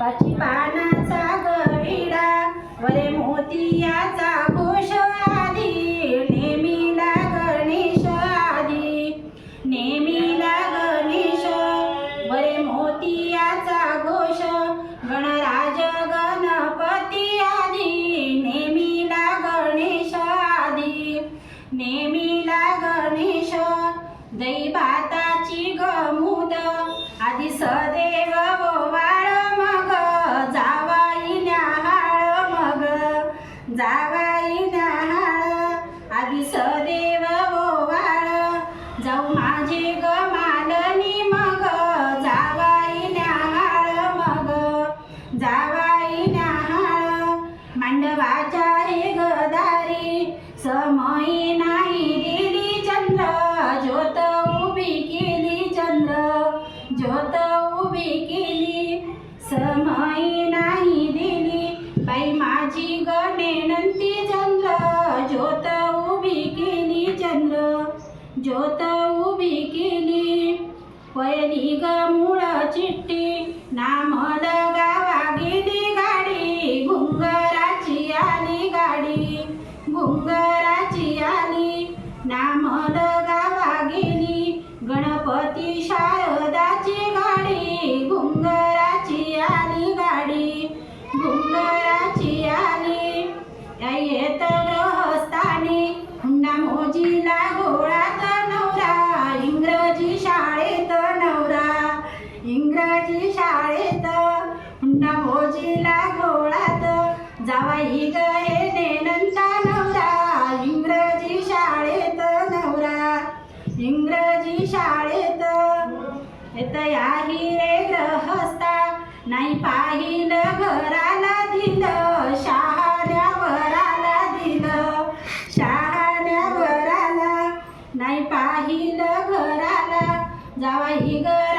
पाची पानाचा गविडा वरे मोतियाचा घोष आधी नेमीला गणेश आधी नेमीला गणेश. वरे मोतियाचा घोष. गणराज गणपती आधी नेमीला गणेश आधी नेमीला गणेश. दही गमुद. जावाई न्याहाळ आधी सदेव ओवाळ. जाऊ माझे ग मालनी मग जावाई न्याहाळ मग. जावाई न्याहाळ मांडवाच्या हे गदारी समयी नाही दिली चंद्र. ज्योत उभी केली चंद्र ज्योत उभी केली समयी नाही दिली बाई माझी गणेनंती चंद्र ज्योत उभी केली चंद्र ज्योत उभी केली. पहिली ग मूळ चिठ्ठी नाम गावा गेली गाडी घुंगराची आली गाडी घुंगराची आली. नाम गावा गेली गणपती शारदाची गाडी घुंगराची आली गाडी घुंगराची फौजीला घोळात नवरा इंग्रजी शाळेत नवरा. इंग्रजी शाळेत हुंडा मोजीला घोळात जावाई हे नेनंता नवरा. इंग्रजी शाळेत नवरा. इंग्रजी शाळेत येत याही रे ग्रहस्था. नाही पाहिलं घराला दिलं पाहिलं घराला